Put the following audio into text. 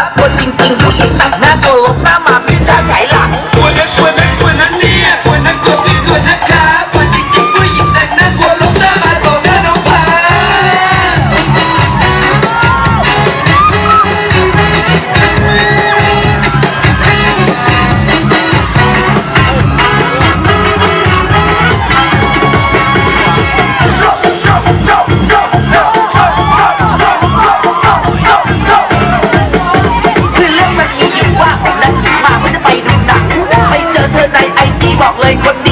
ากลัจริงๆผู้หญิงตัดหน้าตัวลบหน้า tay quân